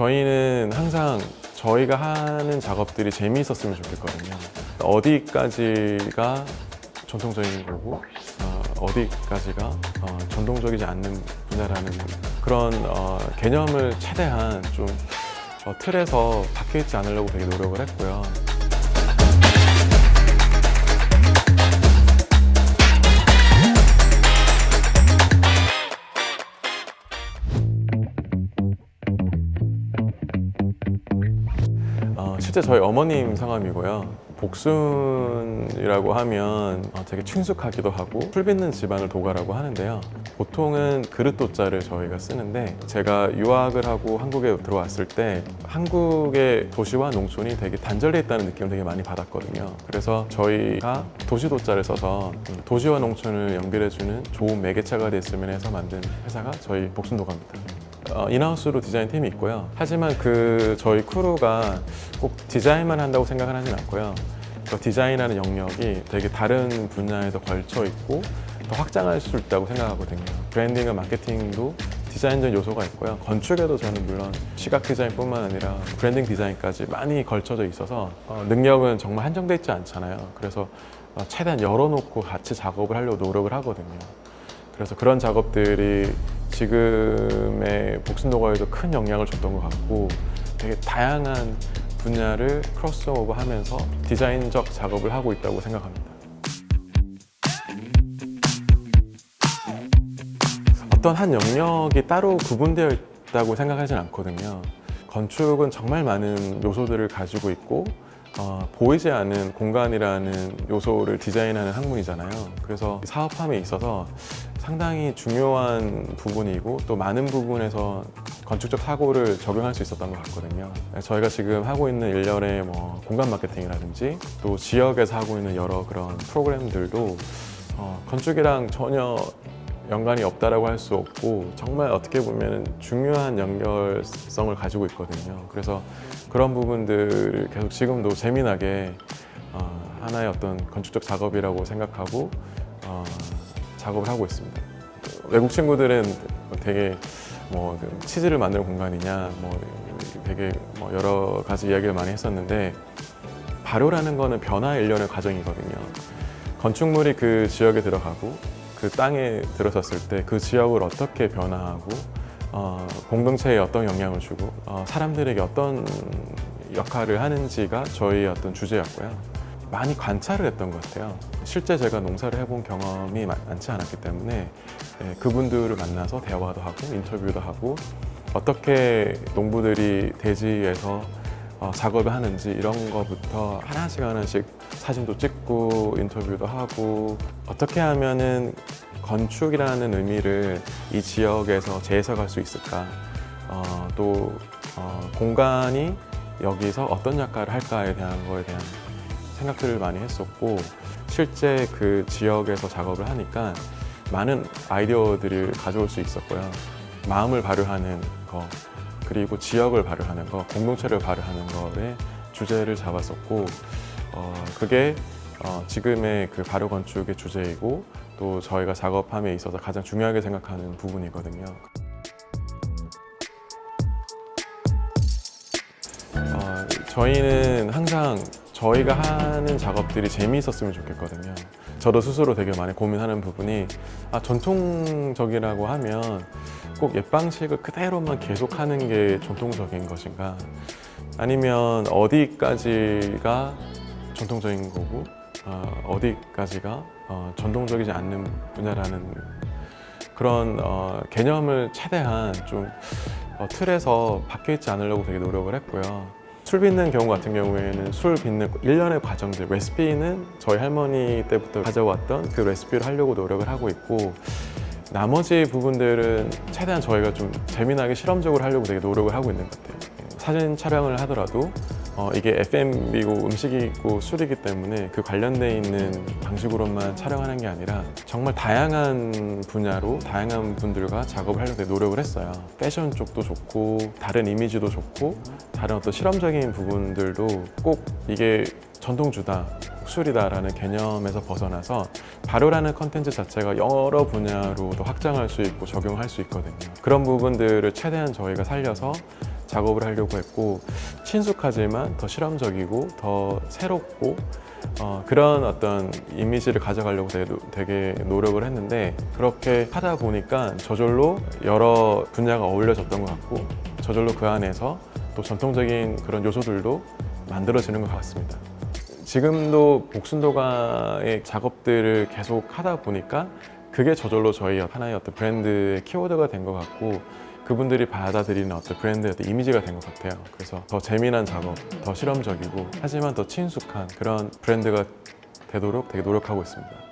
저희는 항상 저희가 하는 작업들이 재미있었으면 좋겠거든요. 어디까지가 전통적인 거고 어, 디까지가 어, 전통적이지 않는 분야라는 그런 어, 개념을 최대한 좀 어, 틀에서 박혀 있지 않으려고 되게 노력을 했고요. 실제 저희 어머님 성함이고요. 복순이라고 하면 어, 되게 친숙하기도 하고 풀 빚는 집안을 도가라고 하는데요. 보통은 그릇도자를 저희가 쓰는데 제가 유학을 하고 한국에 들어왔을 때 한국의 도시와 농촌이 되게 단절돼 있다는 느낌을 되게 많이 받았거든요. 그래서 저희가 도시도자를 써서 도시와 농촌을 연결해주는 좋은 매개체가 됐으면 해서 만든 회사가 저희 복순도가입니다. 어, 인하우스로 디자인 팀이 있고요. 하지만 그 저희 크루가 꼭 디자인만 한다고 생각을 하진 않고요. 그 디자인하는 영역이 되게 다른 분야에서 걸쳐 있고 더 확장할 수 있다고 생각하거든요. 브랜딩과 마케팅도 디자인적 요소가 있고요. 건축에도 저는 물론 시각 디자인뿐만 아니라 브랜딩 디자인까지 많이 걸쳐져 있어서 어, 능력은 정말 한정돼 있지 않잖아요. 그래서 어, 최대한 열어놓고 같이 작업을 하려고 노력을 하거든요. 그래서 그런 작업들이 지금의 복순도가에도 큰 영향을 줬던 것 같고 되게 다양한 분야를 크로스오버 하면서 디자인적 작업을 하고 있다고 생각합니다. 어떤 한 영역이 따로 구분되어 있다고 생각하진 않거든요. 건축은 정말 많은 요소들을 가지고 있고 어, 보이지 않는 공간이라는 요소를 디자인하는 학문이잖아요. 그래서 사업함에 있어서 상당히 중요한 부분이고 또 많은 부분에서 건축적 사고를 적용할 수 있었던 것 같거든요. 저희가 지금 하고 있는 일련의 뭐 공간 마케팅이라든지 또 지역에서 하고 있는 여러 그런 프로그램들도 어, 건축이랑 전혀 연관이 없다라고 할 수 없고 정말 어떻게 보면 중요한 연결성을 가지고 있거든요. 그래서 그런 부분들을 계속 지금도 재미나게 어, 하나의 어떤 건축적 작업이라고 생각하고 어, 작업을 하고 있습니다. 외국 친구들은 되게 뭐그 치즈를 만드는 공간이냐, 뭐 되게 뭐 여러 가지 이야기를 많이 했었는데 발효라는 거는 변화 일련의 과정이거든요. 건축물이 그 지역에 들어가고 그 땅에 들어섰을 때 그 지역을 어떻게 변화하고 어, 공동체에 어떤 영향을 주고 어, 사람들에게 어떤 역할을 하는지가 저희의 어떤 주제였고요. 많이 관찰을 했던 것 같아요. 실제 제가 농사를 해본 경험이 많- 많지 않았기 때문에 예, 그분들을 만나서 대화도 하고 인터뷰도 하고 어떻게 농부들이 대지에서 어, 작업을 하는지 이런 거부터 하나씩 하나씩 사진도 찍고 인터뷰도 하고 어떻게 하면은 건축이라는 의미를 이 지역에서 재해석할 수 있을까 어, 또 어, 공간이 여기서 어떤 역할을 할까에 대한 거에 대한 생각들을 많이 했었고 실제 그 지역에서 작업을 하니까 많은 아이디어들을 가져올 수 있었고요. 마음을 발휘하는 거 그리고 지역을 발휘하는 거 공동체를 발휘하는 거에 주제를 잡았었고 어, 그게 어, 지금의 그 발효 건축의 주제이고 또 저희가 작업함에 있어서 가장 중요하게 생각하는 부분이거든요. 어, 저희는 항상 저희가 하는 작업들이 재미있었으면 좋겠거든요. 저도 스스로 되게 많이 고민하는 부분이 아, 전통적이라고 하면 꼭 옛 방식을 그대로만 계속하는 게 전통적인 것인가? 아니면 어디까지가 전통적인 거고 어, 디까지가 어, 전통적이지 않는 분야라는 그런 어, 개념을 최대한 좀 어, 틀에서 박혀 있지 않으려고 되게 노력을 했고요. 술 빚는 경우 같은 경우에는 술 빚는 일련의 과정들, 레시피는 저희 할머니 때부터 가져왔던 그 레시피를 하려고 노력을 하고 있고 나머지 부분들은 최대한 저희가 좀 재미나게 실험적으로 하려고 되게 노력을 하고 있는 것 같아요. 사진 촬영을 하더라도 어, 이게 FM이고 음식이고 술이기 때문에 그 관련돼 있는 방식으로만 촬영하는 게 아니라 정말 다양한 분야로 다양한 분들과 작업을 하려고 노력을 했어요. 패션 쪽도 좋고 다른 이미지도 좋고 다른 어떤 실험적인 부분들도 꼭 이게 전통주다 술이다라는 개념에서 벗어나서 발효라는 컨텐츠 자체가 여러 분야로도 확장할 수 있고 적용할 수 있거든요. 그런 부분들을 최대한 저희가 살려서 작업을 하려고 했고 친숙하지만 더 실험적이고 더 새롭고 어, 그런 어떤 이미지를 가져가려고 되게, 노력을 했는데 그렇게 하다 보니까 저절로 여러 분야가 어울려졌던 것 같고 저절로 그 안에서 또 전통적인 그런 요소들도 만들어지는 것 같습니다. 지금도 복순도가의 작업들을 계속 하다 보니까 그게 저절로 저희 하나의 어떤 브랜드의 키워드가 된 것 같고 그분들이 받아들이는 어떤 브랜드의 이미지가 된 것 같아요. 그래서 더 재미난 작업, 더 실험적이고 하지만 더 친숙한 그런 브랜드가 되도록 되게 노력하고 있습니다.